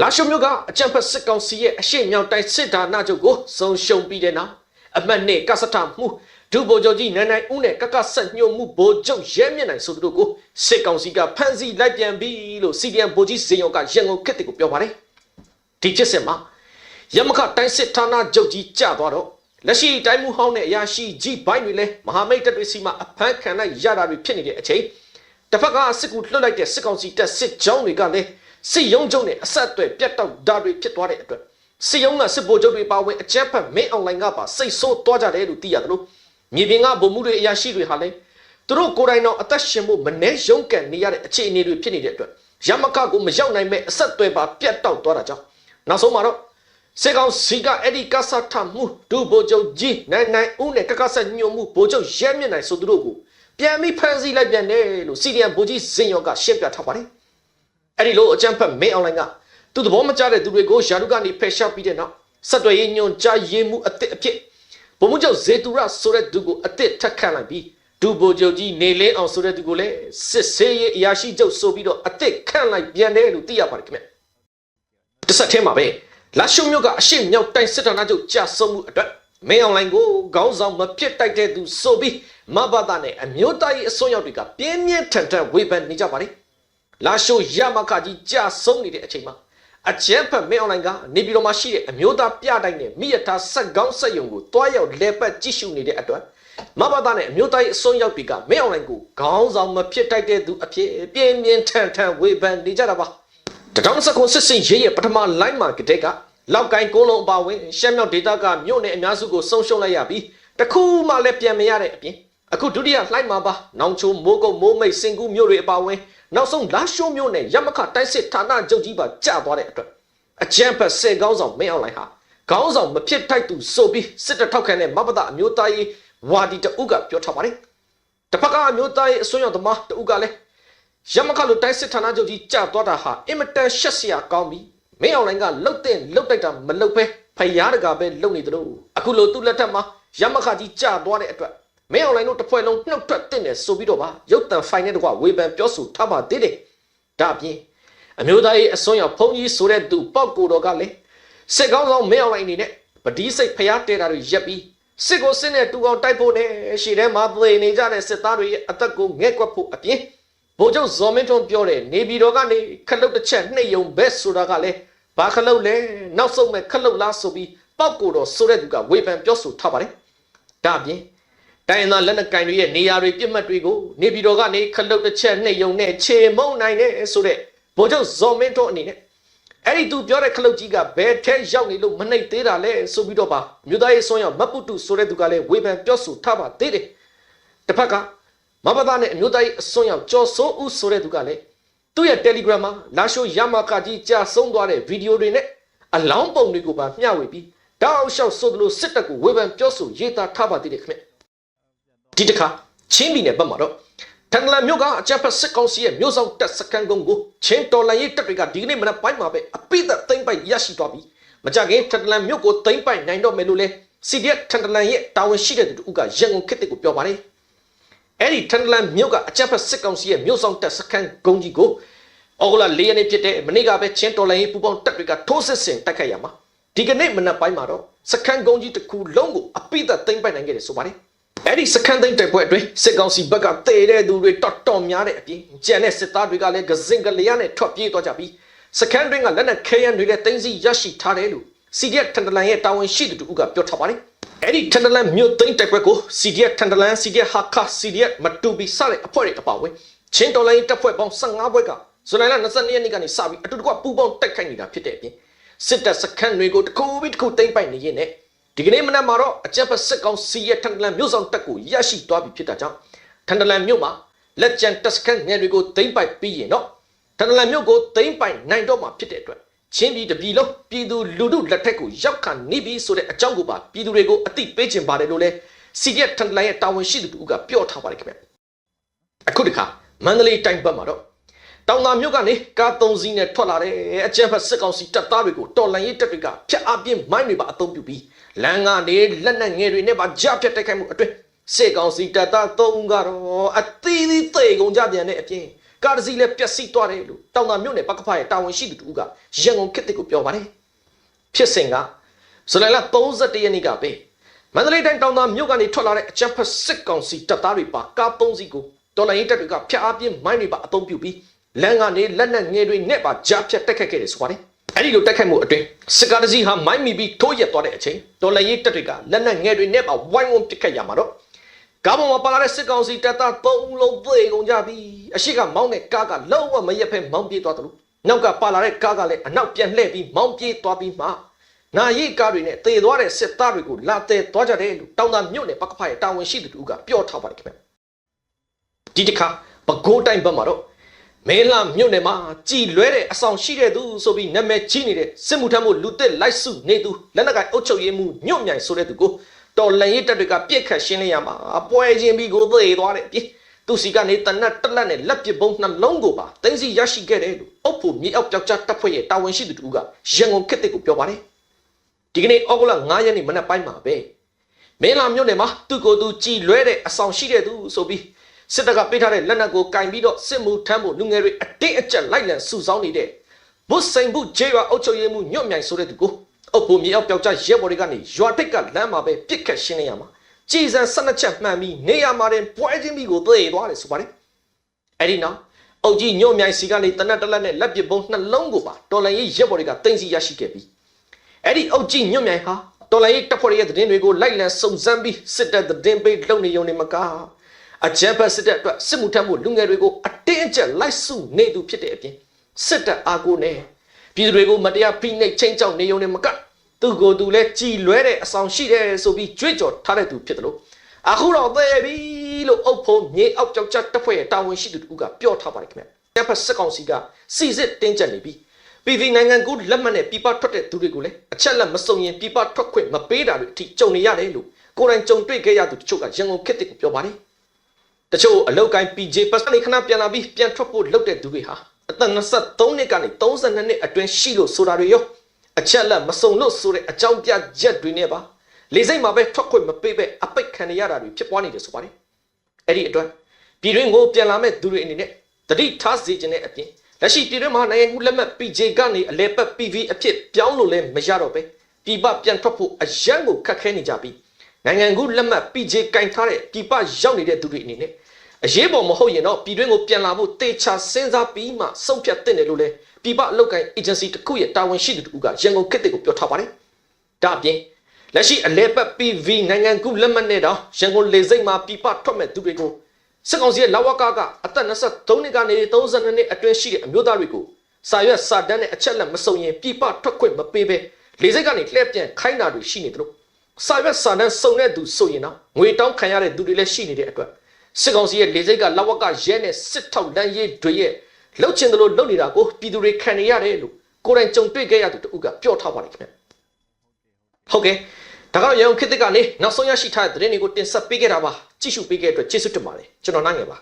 လာရှုံမြို့ကအကြံဖက်စစ်ကောင်စီရဲ့အရှိမြောက်တိုင်းစစ်ဌာနချုပ်ကိုဆုံးရှုံးပြီးတဲ့နောက်အမှတ်နဲ့ကစထမှုဒုဗိုလ်ချုပ်ကြီးနန်းနိုင်ဦးနဲ့ကကဆက်ညှို့မှုဗိုလ်ချုပ်ရဲမြင့်နိုင်ဆိုသူတို့ကိုစစ်ကောင်စီကဖမ်းဆီးလိုက်ပြန်ပြီလို့ CDM ဗိုလ်ကြီးစေယုံကရန်ကုန်ခေတ်ကိုပြောပါတယ်ဒီဖြစ်စဉ်မှာရမခတိုင်းစစ်ဌာနချုပ်ကြီးကျသွားတော့လက်ရှိတိုင်းမှုဟောင်းနဲ့အရာရှိကြီးဘိုင်းတွေလည်းမဟာမိတ်တပ်တွေစီမှာအဖမ်းခံလိုက်ရတာတွေဖြစ်နေတဲ့အချိန်တစ်ဖက်ကစစ်ကူလွှတ်လိုက်တဲ့စစ်ကောင်စီတပ်စစ်ကြောင်းတွေကလည်း စစ်ရုံးချုပ်နဲ့အဆက်အသွယ်ပြတ်တောက်တာတွေဖြစ်သွားတဲ့အတွက်စစ်ရုံးကစစ်ဗိုလ်ချုပ်တွေပါဝင်အကြမ်းဖက်မင်းအွန်လိုင်းကပါစိတ်ဆိုးသွားကြတယ်လို့သိရတယ်လို့မြေပြင်ကဗိုလ်မှုတွေအရာရှိတွေဟာလည်းသူတို့ကိုယ်တိုင်တော့အသက်ရှင်ဖို့မနှဲရုံးကန်နေရတဲ့အခြေအနေတွေဖြစ်နေတဲ့အတွက်ရမခကိုမရောက်နိုင်မဲ့အဆက်အသွယ်ပါပြတ်တောက်သွားတာကြောင့်နောက်ဆုံးမှာတော့စေကောင်စီကအဲ့ဒီကဆတ်ထမှုဒုဗိုလ်ချုပ်ကြီးနိုင်နိုင်ဦးနဲ့ကကဆက်ညွတ်မှုဗိုလ်ချုပ်ရဲမြင့်နိုင်ဆိုသူတို့ကိုပြန်ပြီးဖမ်းဆီးလိုက်ပြန်တယ်လို့စီဒီအမ်ဗိုလ်ကြီးဇင်ယောကရှင်းပြထားပါတယ် အဲ့ဒီလိုအကြမ်းဖက်မင်းအွန်လိုင်းကသူသဘောမကျတဲ့သူတွေကိုယာရုကနေဖယ်ရှားပြီးတဲ့နောက်ဆက်သွယ်ရေးညွန်ကြားရေးမှုအစ်စ်အဖြစ်ဗိုလ်မှူးချုပ်ဇေတူရဆိုတဲ့သူကိုအစ်စ်ထက်ခတ်လိုက်ပြီးဒုဗိုလ်ချုပ်ကြီးနေလင်းအောင်ဆိုတဲ့သူကိုလည်းစစ်ဆေးရေးအရာရှိချုပ်ဆိုပြီးတော့အစ်စ်ခန့်လိုက်ပြန်တယ်လို့သိရပါတယ်ခင်ဗျတစ်ဆက်တည်းမှာပဲလာရှုံမြို့ကအရှိမြောက်တိုင်းစစ်တပ်ချုပ်ကြာဆုံးမှုအတွက်မင်းအွန်လိုင်းကိုခေါင်းဆောင်မဖြစ်တိုက်တဲ့သူဆိုပြီးမဘာသာနဲ့အမျိုးသားရေးအစွန်းရောက်တွေကပြင်းပြင်းထန်ထန်ဝေဖန်နေကြပါတယ် လာရှုရမခကြီးကြာဆုံးနေတဲ့အချိန်မှာအကျန်းဖက်မင်းအွန်လိုင်းကနေပြည်တော်မှာရှိတဲ့အမျိုးသားပြတိုင်းနဲ့မိရထားဆက်ကောင်းဆက်ယုံကိုတွားရောက်လဲပတ်ကြည့်ရှုနေတဲ့အတွက်မဘာသာနဲ့အမျိုးသားရေးအစွန်းရောက်တွေကမင်းအွန်လိုင်းကိုခေါင်းဆောင်မဖြစ်တိုက်တဲ့သူအဖြစ်ပြင်းပြင်းထန်ထန်ဝေဖန်နေကြတာပါတတောင်စကွန်စစ်စင်ရေးရဲ့ပထမလိုင်းမှာကတဲ့ကလောက်ကိုင်းကုန်းလုံးအပါဝင်ရှမ်းမြောက်ဒေသကမြို့နယ်အများစုကိုဆုံးရှုံးလိုက်ရပြီးတခုမှလည်းပြန်မရတဲ့အပြင် အခုဒုတိယလှိုင်းမှာပါနောင်ချိုမိုးကုတ်မိုးမိတ်စင်ကူးမြို့တွေအပါဝင်နောက်ဆုံးလာရှိုးမြို့နယ်ရမခတိုက်စစ်ဌာနချုပ်ကြီးပါကျသွားတဲ့အတွက်အကြမ်းဖက်စေကောင်းဆောင်မင်းအောင်လှိုင်ဟာခေါင်းဆောင်မဖြစ်ထိုက်သူဆိုပြီးစစ်တပ်ထောက်ခံတဲ့မဘဒအမျိုးသားရေးဝါဒီတအုပ်ကပြောထားပါတယ်တစ်ဖက်ကအမျိုးသားရေးအစွန်းရောက်သမားတအုပ်ကလည်းရမခလိုတိုက်စစ်ဌာနချုပ်ကြီးကျသွားတာဟာအင်မတန်ရှက်စရာကောင်းပြီးမင်းအွန်လိုင်းကလှုပ်တဲ့လှုပ်တိုက်တာမလှုပ်ပဲဖယားတကာပဲလှုပ်နေတယ်လို့အခုလိုသူ့လက်ထက်မှာရမခကြီးကျသွားတဲ့အတွက် မင်းအွန်လိုင်းတို့တစ်ဖွဲ့လုံးနှုတ်ထွက်တင်တယ်ဆိုပြီးတော့ပါရုပ်တံဖိုင်နဲ့တကွဝေဖန်ပြောဆိုထားပါသေးတယ်ဒါအပြင်အမျိုးသားရေးအစွန်းရောက်ဖုန်ကြီးဆိုတဲ့သူပောက်ကိုတော်ကလည်းစစ်ကောင်းဆောင်မင်းအွန်လိုင်းအနေနဲ့ပတိစိတ်ဖျားတဲတာတွေရက်ပြီးစစ်ကိုစစ်နဲ့တူအောင်တိုက်ဖို့နဲ့ရှေ့ထဲမှာသေနေကြတဲ့စစ်သားတွေရဲ့အသက်ကိုငဲ့ကွက်ဖို့အပြင်ဗိုလ်ချုပ်ဇော်မင်းထွန်းပြောတယ်နေပြည်တော်ကနေခလုတ်တစ်ချက်နှိပ်ယုံဘက်ဆိုတာကလည်းဘာခလုတ်လဲနောက်ဆုံးမဲ့ခလုတ်လားဆိုပြီးပောက်ကိုတော်ဆိုတဲ့သူကဝေဖန်ပြောဆိုထားပါတယ်ဒါအပြင် တိုင်းသားလက်နက်ကင်တွေရဲ့နေရာတွေပြစ်မှတ်တွေကိုနေပြည်တော်ကနေခလုတ်တစ်ချက်နှိပ်ယုံနဲ့ခြေမုံနိုင်တဲ့ဆိုတဲ့ဗိုလ်ချုပ်ဇော်မင်းထွန်းအနေနဲ့အဲ့ဒီသူပြောတဲ့ခလုတ်ကြီးကဘယ်ထဲရောက်နေလို့မနှိပ်သေးတာလဲဆိုပြီးတော့ပါမြို့သားရေးဆွမ်းရောက်မပုတုဆိုတဲ့သူကလည်းဝေဖန်ပြောဆိုထားပါသေးတယ်တစ်ဖက်ကမဘသားနဲ့အမျိုးသားရေးအစွန်းရောက်ကြော်စိုးဦးဆိုတဲ့သူကလည်းသူ့ရဲ့ Telegram မှာလာရှိုရမကကြီးကြာဆုံးသွားတဲ့ဗီဒီယိုတွေနဲ့အလောင်းပုံတွေကိုပါမျှဝေပြီးတောက်လျှောက်ဆိုသလိုစစ်တပ်ကိုဝေဖန်ပြောဆိုရေးသားထားပါသေးတယ်ခင်ဗျ ဒီတစ်ခါချင်းပြည်နယ်ဘက်မှာတော့တန်လန်မြို့ကအကြပ်ဖက်စစ်ကောင်စီရဲ့မြို့ဆောင်တပ်စခန်းကုန်းကိုချင်းတော်လန်ရေးတပ်တွေကဒီကနေ့မနက်ပိုင်းမှာပဲအပိသက်သိမ့်ပိုက်ရရှိသွားပြီးမကြခင်တန်လန်မြို့ကိုသိမ့်ပိုက်နိုင်တော့မယ်လို့လဲ CDF တန်လန်ရဲ့တာဝန်ရှိတဲ့သူတို့ကရန်ကုန်ခေတ်ကိုပြောပါတယ်အဲ့ဒီတန်လန်မြို့ကအကြပ်ဖက်စစ်ကောင်စီရဲ့မြို့ဆောင်တပ်စခန်းကုန်းကြီးကိုအော်ဂလာ၄ရက်နေ့ဖြစ်တဲ့မနေ့ကပဲချင်းတော်လိုင်းရေးပူပေါင်းတပ်တွေကထိုးစစ်ဆင်တိုက်ခိုက်ရမှာဒီကနေ့မနက်ပိုင်းမှာတော့စခန်းကုန်းကြီးတစ်ခုလုံးကိုအပိသက်သိမ့်ပိုက်နိုင်ခဲ့တယ်ဆိုပါတယ် အဲ့ဒီစခန်းသိမ်းတိုက်ပွဲအတွင်းစစ်ကောင်စီဘက်ကတေတဲ့သူတွေတော်တော်များတဲ့အပြင်ကျန်တဲ့စစ်သားတွေကလည်းကစင်ကလျာနဲ့ထွက်ပြေးသွားကြပြီးစခန်းတွင်းကလက်နက်ခဲယမ်းတွေလည်းတင်းစီရရှိထားတယ်လို့ CDF ထန်တလန်ရဲ့တာဝန်ရှိသူတို့ကပြောထားပါတယ်အဲ့ဒီထန်တလန်မြို့သိမ်းတိုက်ပွဲကို CDF ထန်တလန် CDF ဟာခါ CDF မတူဘီစတဲ့အဖွဲ့တွေအပါအဝင်ချင်းတော်လိုင်းတပ်ဖွဲ့ပေါင်း15ဘွဲကဇူလိုင်လ22ရက်နေ့ကနေစပြီးအတူတကွပူးပေါင်းတိုက်ခိုက်နေတာဖြစ်တဲ့အပြင်စစ်တပ်စခန်းတွေကိုတစ်ခုပြီးတစ်ခုသိမ်းပိုက်နေရင်းနဲ့ ဒီကနေ့မနက်မှာတော့အကြက်ဖက်စစ်ကောင်စီရဲ့ထန်တလန်မြို့ဆောင်တပ်ကိုရရှိသွားပြီဖြစ်တာကြောင့်ထန်တလန်မြို့မှာလက်ကျန်တပ်စခန်းငယ်တွေကိုသိမ်းပိုက်ပြီးရင်တော့ထန်တလန်မြို့ကိုသိမ်းပိုက်နိုင်တော့မှာဖြစ်တဲ့အတွက်ချင်းပြည်တပြည်လုံးပြည်သူလူထုလက်ထက်ကိုရောက်ခါနေပြီဆိုတဲ့အကြောင်းကိုပါပြည်သူတွေကိုအသိပေးခြင်းပါတယ်လို့လဲစီရက်ထန်တလန်ရဲ့တာဝန်ရှိသူတို့ကပြောထားပါတယ်ခင်ဗျအခုတခါမန္တလေးတိုင်းဘက်မှာတော့ တောင်သာမြို့ကနေကားသုံးစီးနဲ့ထွက်လာတဲ့အကြမ်းဖက်စစ်ကောင်စီတပ်သားတွေကိုတော်လန်ရေးတပ်တွေကဖျက်အပြင်းမိုင်းတွေပါအသုံးပြုပြီးလမ်းကနေလက်နက်ငယ်တွေနဲ့ပါကြားဖြတ်တိုက်ခိုက်မှုအတွင်းစစ်ကောင်စီတပ်သား၃ဦးကတော့အသီးသီးသေကုန်ကြပြန်တဲ့အပြင်ကကားတစ်စီးလည်းပျက်စီးသွားတယ်လို့တောင်သာမြို့နယ်ပကဖရဲ့တာဝန်ရှိသူတို့ကရန်ကုန်ခေတ်တစ်ကိုပြောပါတယ်ဖြစ်စဉ်ကဇူလိုင်လ31ရက်နေ့ကပဲမန္တလေးတိုင်းတောင်သာမြို့ကနေထွက်လာတဲ့အကြမ်းဖက်စစ်ကောင်စီတပ်သားတွေပါကား၃စီးကိုတော်လိုင်းတပ်တွေကဖျက်အားပြင်းမိုင်းတွေပါအသုံးပြုပြီး လမ်းကနေလက်နက်ငယ်တွေနဲ့ပါကြားဖြတ်တက်ခတ်ခဲ့တယ်ဆိုပါတယ်အဲ့ဒီလိုတက်ခတ်မှုအတွင်းစစ်ကားတစ်စီးဟာမိုင်းမီပြီးထိုးရက်သွားတဲ့အချိန်တော်လိုင်းတပ်တွေကလက်နက်ငယ်တွေနဲ့ပါဝိုင်းဝန်းပစ်ခတ်ရမှာတော့ကားပေါ်မှာပါလာတဲ့စစ်ကောင်စီတပ်သား၃လုံးပြေကုန်ကြပြီအရှိကမောင်းတဲ့ကားကလုံးဝမရက်ဖဲမောင်းပြေးသွားတယ်လို့နောက်ကပါလာတဲ့ကားကလည်းအနောက်ပြန်လှည့်ပြီးမောင်းပြေးသွားပြီးမှနာရီကားတွေနဲ့တေသွားတဲ့စစ်သားတွေကိုလာတဲသွားကြတယ်လို့တောင်သာမြို့နယ်ပကဖရဲ့တာဝန်ရှိသူတို့ကပြောထားပါတယ်ခင်ဗျဒီတစ်ခါပဲခူးတိုင်းဘက်မှာတော့ မဲလာမြို့နယ်မှာကြည်လွဲတဲ့အဆောင်ရှိတဲ့သူဆိုပြီးနာမည်ကြီးနေတဲ့စစ်မှုထမ်းမှုလူသက်လိုက်စုနေသူလက်နက်ကိုင်အုပ်ချုပ်ရေးမှုညွန့်မြိုင်ဆိုတဲ့သူကိုတော်လန်ရေးတပ်တွေကပြစ်ခတ်ရှင်းလင်းရမှာအပွဲချင်းပြီးကိုသေသွားတဲ့အပြင်သူစီကနေတနတ်တက်လက်နဲ့လက်ပစ်ပုံးနှလုံးကိုပါတင်းစီရရှိခဲ့တယ်လို့အုပ်ဖို့မြေအောက်ပြောက်ကြားတပ်ဖွဲ့ရဲ့တာဝန်ရှိသူတို့ကရန်ကုန်ခေတ်တစ်ကိုပြောပါတယ်ဒီကနေ့ဩဂုတ်လ9ရက်နေ့မနက်ပိုင်းမှာပဲမင်းလာမြို့နယ်မှာသူ့ကိုယ်သူကြည်လွဲတဲ့အဆောင်ရှိတဲ့သူဆိုပြီး စစ်တပ်ကပေးထားတဲ့လက်နက်ကိုကင်ပြီးတော့စစ်မှုထမ်းဖို့လူငယ်တွေအတင်းအကျပ်လိုက်လံစုဆောင်းနေတဲ့ဘုစိန်ဘုဂျေရွာအုပ်ချုပ်ရေးမှုညွတ်မြိုင်ဆိုတဲ့သူကိုအုပ်ဖို့မြေအောက်ပြောက်ကြားရဲဘော်တွေကနေရွာထိပ်ကလမ်းမှာပဲပြစ်ခတ်ရှင်းနေရမှာကြည်စံ12ချက်မှန်ပြီးနေရမှာတင်ပွဲချင်းပြီးကိုသေသွားတယ်ဆိုပါတယ်အဲ့ဒီနောက်အုပ်ကြီးညွတ်မြိုင်စီကနေတနက်တလက်နဲ့လက်ပစ်ပုံးနှလုံးကိုပါတော်လန်ရေးရဲဘော်တွေကတင်စီရရှိခဲ့ပြီးအဲ့ဒီအုပ်ကြီးညွတ်မြိုင်ဟာတော်လန်ရေးတပ်ဖွဲ့ရဲ့သတင်းတွေကိုလိုက်လံစုံစမ်းပြီးစစ်တပ်သတင်းပေးလုပ်နေုံနဲ့မကား အကြမ်းဖက်စစ်တပ်အတွက်စစ်မှုထမ်းမှုလူငယ်တွေကိုအတင်းအကျပ်လိုက်စုနေသူဖြစ်တဲ့အပြင်စစ်တပ်အာကိုနဲ့ပြည်သူတွေကိုမတရားဖိနှိပ်ချင်းချောက်နေုံနဲ့မကသူကိုယ်သူလည်းကြည်လွဲတဲ့အဆောင်ရှိတယ်ဆိုပြီးကြွေးကြော်ထားတဲ့သူဖြစ်တယ်လို့အခုတော့သေပြီလို့အုပ်ဖို့မြေအောက်ကြောက်ကြတပ်ဖွဲ့ရဲ့တာဝန်ရှိသူတို့ကပြောထားပါတယ်ခင်ဗျ။တပ်ဖက်စစ်ကောင်စီကစီစစ်တင်းကျပ်နေပြီး PV နိုင်ငံကူလက်မှတ်နဲ့ပြပထွက်တဲ့သူတွေကိုလည်းအချက်လက်မစုံရင်ပြပထွက်ခွင့်မပေးတာတွေအထိကြုံနေရတယ်လို့ကိုယ်တိုင်ကြုံတွေ့ခဲ့ရသူတချို့ကရန်ကုန်ခေတ်တစ်ကိုပြောပါတယ်။ တချို့အလောက်ကိုင်း PJ ပတ်စံခဏပြန်လာပြီးပြန်ထွက်ဖို့လုပ်တဲ့သူတွေဟာအသက်23နှစ်ကနေ32နှစ်အတွင်းရှိလို့ဆိုတာတွေရောအချက်လက်မစုံလို့ဆိုတဲ့အကြောင်းပြချက်တွေနဲ့ပါလေစိတ်မှာပဲထွက်ခွင့်မပေးပဲအပိတ်ခံရတာတွေဖြစ်ပွားနေတယ်ဆိုပါတယ်။အဲ့ဒီအတွက်ပြည်တွင်းကိုပြန်လာမဲ့သူတွေအနေနဲ့တတိထားစေခြင်းနဲ့အပြင်လက်ရှိပြည်တွင်းမှာနိုင်ငံကူးလက်မှတ် PJ ကနေအလဲပတ် PV အဖြစ်ပြောင်းလို့လည်းမရတော့ပဲပြည်ပပြန်ထွက်ဖို့အရန်ကိုခက်ခဲနေကြပြီးနိုင်ငံကူးလက်မှတ် PJ ကင်ထားတဲ့ပြည်ပရောက်နေတဲ့သူတွေအနေနဲ့ အရေးပေါ်မဟုတ်ရင်တော့ပြည်တွင်းကိုပြန်လာဖို့တေချာစဉ်းစားပြီးမှဆုံးဖြတ်သင့်တယ်လို့လည်းပြည်ပအလုပ်ကိုင် agency တစ်ခုရဲ့တာဝန်ရှိသူတို့ကရန်ကုန်ခေတ်တွေကိုပြောထားပါတယ်။ဒါအပြင်လက်ရှိအလဲပတ် PV နိုင်ငံကူးလက်မှတ်နဲ့တော့ရန်ကုန်လေစိတ်မှာပြည်ပထွက်မဲ့သူတွေကိုစစ်ကောင်စီရဲ့လာဝကာကအသက်23နှစ်ကနေ32နှစ်အတွင်းရှိတဲ့အမျိုးသားတွေကိုစာရွက်စာတမ်းနဲ့အချက်လက်မစုံရင်ပြည်ပထွက်ခွင့်မပေးဘဲလေစိတ်ကနေလှည့်ပြန်ခိုင်းတာတွေရှိနေတယ်လို့စာရွက်စာတမ်းစုံတဲ့သူဆိုရင်တော့ငွေတောင်းခံရတဲ့သူတွေလည်းရှိနေတဲ့အတွက် စစ်ကောင်စီရဲ့လေစိတ်ကလာဝကရဲနဲ့စစ်ထောက်လမ်းရေးတွေရဲ့လှုပ်ချင်တယ်လို့လုပ်နေတာကိုပြည်သူတွေခံနေရတယ်လို့ကိုယ်တိုင်ကြုံတွေ့ခဲ့ရသူတူကပြောထားပါတယ်ခင်ဗျဟုတ်ကဲ့ဒါကတော့ရန်ကုန်ခေတ်သစ်ကနေနောက်ဆုံးရရှိထားတဲ့သတင်းတွေကိုတင်ဆက်ပေးခဲ့တာပါကြည့်ရှုပေးခဲ့တဲ့အတွက်ကျေးဇူးတင်ပါတယ်ကျွန်တော်နိုင်ငယ်ပါ